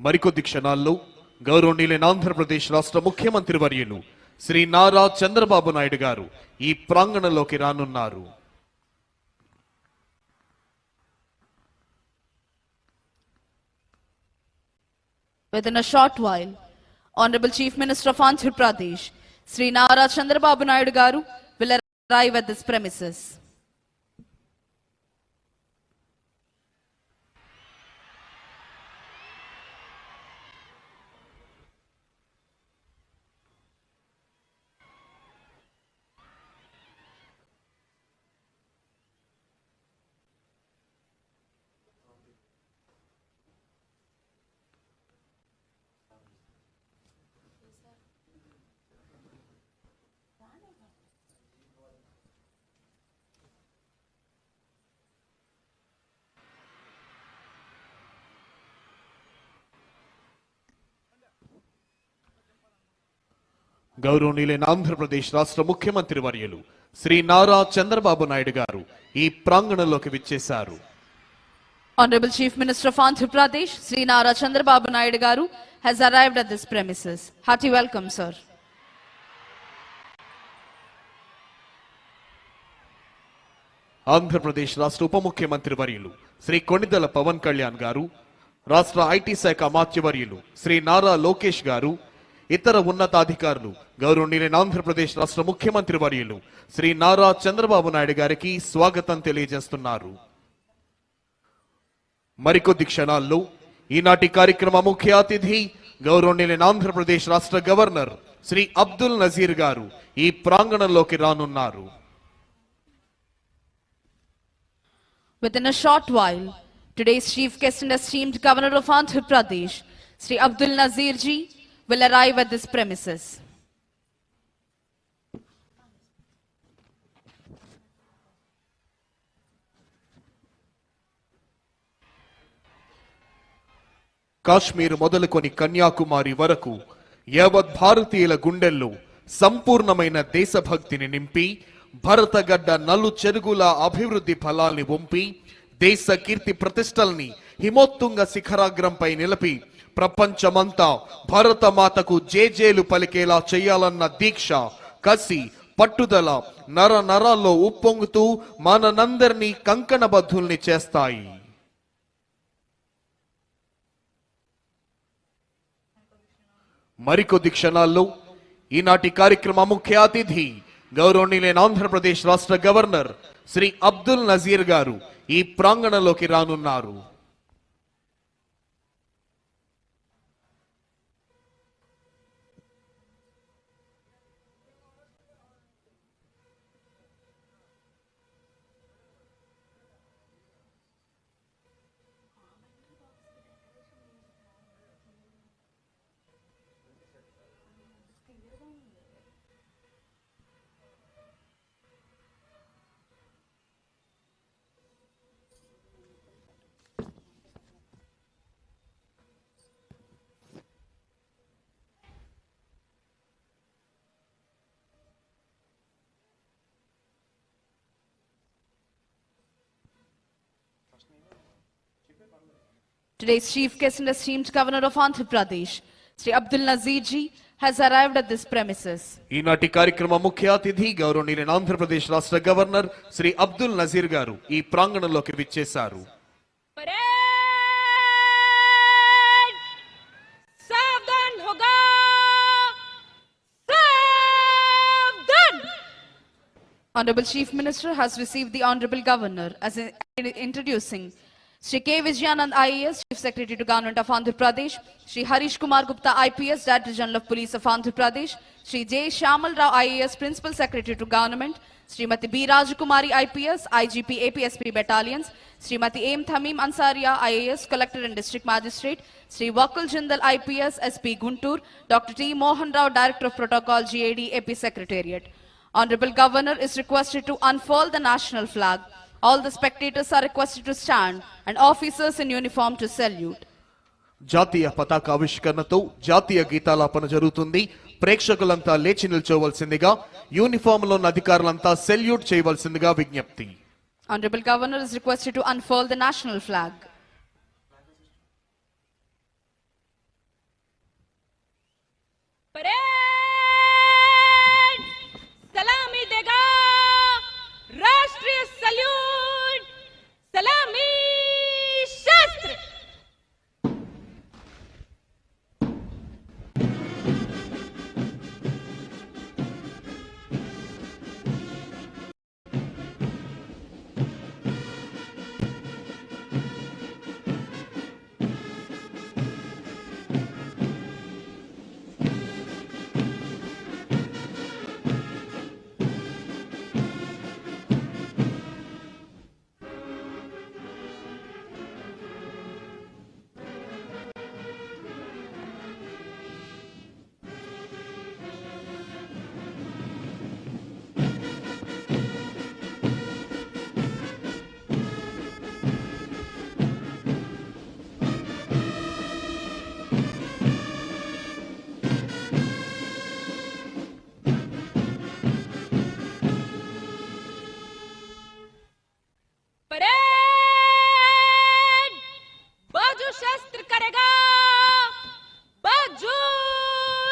మరికొద్ది క్షణాల్లో గౌరవనీయులైన ఆంధ్రప్రదేశ్ రాష్ట్ర ముఖ్యమంత్రి వర్యులు శ్రీ నారా చంద్రబాబు నాయుడు గారు ఈ ప్రాంగణంలోకి రానున్నారు Within a short while, Honorable Chief Minister of Andhra Pradesh, Sri Nara Chandrababu Naidu Garu, will arrive at this premises. గౌరవనీయులైన ఆంధ్రప్రదేశ్ రాష్ట్ర ముఖ్యమంత్రి వర్యులు శ్రీ నారా చంద్రబాబు నాయుడు గారు ఈ ప్రాంగణంలోకి విచ్చేశారు Honorable Chief Minister of Andhra Pradesh, Sri Nara Chandrababu Naidu Garu, has arrived at this premises. Hearty welcome, sir. Andhra Pradesh రాష్ట్ర ఉప ముఖ్యమంత్రి వర్యులు శ్రీ కొణిదెల పవన్ కళ్యాణ్ గారు రాష్ట్ర ఐటీ శాఖ అమాత్యవర్యులు శ్రీ నారా లోకేష్ గారు ఇతర ఉన్నతాధికారులు గౌరవనీయులైన ఆంధ్రప్రదేశ్ రాష్ట్ర ముఖ్యమంత్రి వర్యులు శ్రీ నారా చంద్రబాబు నాయుడు గారికి స్వాగతం తెలియజేస్తున్నారు. మరికొద్ది క్షణాల్లో ఈనాటి కార్యక్రమ ముఖ్య అతిథి గౌరవనీయులైన ఆంధ్రప్రదేశ్ రాష్ట్ర గవర్నర్ శ్రీ అబ్దుల్ నజీర్ గారు ఈ ప్రాంగణంలోకి రానున్నారు. Within a short while, today's chief guest and esteemed governor of Andhra Pradesh, Sri Abdul Nazir ji, will arrive at this premises. Kashmir మొదలుకొని కన్యాకుమారి వరకు యావత్ భారతీయుల గుండెల్లో సంపూర్ణమైన దేశభక్తిని నింపి భరతగడ్డ నలు చెరుగుల అభివృద్ధి ఫలాల్ని వంపి దేశ కీర్తి ప్రతిష్టల్ని హిమోత్తుంగ శిఖరాగ్రంపై నిలిపి ప్రపంచమంతా భారతమాతకు జేజేలు పలికేలా చేయాలన్న దీక్ష కసి పట్టుదల నర నరాల్లో ఉప్పొంగుతూ మనందరినీ కంకణబద్ధుల్ని చేస్తాయి. మరికొద్ది క్షణాల్లో ఈనాటి కార్యక్రమ ముఖ్య అతిథి గౌరవనీయులైన ఆంధ్రప్రదేశ్ రాష్ట్ర గవర్నర్ శ్రీ అబ్దుల్ నజీర్ గారు ఈ ప్రాంగణంలోకి రానున్నారు. Today's chief guest and esteemed governor of Andhra Pradesh, Sri Abdul Nazir ji, has arrived at this premises. ఈనాటి కార్యక్రమ ముఖ్య అతిథి గౌరవనీయులైన ఆంధ్రప్రదేశ్ రాష్ట్ర గవర్నర్ శ్రీ అబ్దుల్ నజీర్ గారు ఈ ప్రాంగణంలోకి విచ్చేశారు Honorable Chief Minister has received the Honorable Governor as in introducing Sri K. Vijayanand IAS, Chief Secretary to Government of Andhra Pradesh, Sri Harish Kumar Gupta IPS, Director General of Police of Andhra Pradesh, Sri J. Shamal Rao IAS, Principal Secretary to Government, Srimati B. Rajakumari IPS, IGP APSP Battalions, Srimati M. Thamim Ansaria IAS, Collector and District Magistrate, Sri Wakul Jindal IPS, SP Guntur, Dr. T. Mohan Rao, Director of Protocol, GAD, AP Secretariat. Honorable Governor is requested to unfurl the national flag. All the spectators are requested to stand and officers in uniform to salute. జాతీయ పతాక ఆవిష్కరణతో జాతీయ గీతాలాపన జరుగుతుంది ప్రేక్షకులంతా లేచి నిల్చోవలసిందిగా యూనిఫామ్లో ఉన్న అధికారులంతా salute చేయవలసిందిగా విజ్ఞప్తి Honorable Governor is requested to unfurl the national flag. పరే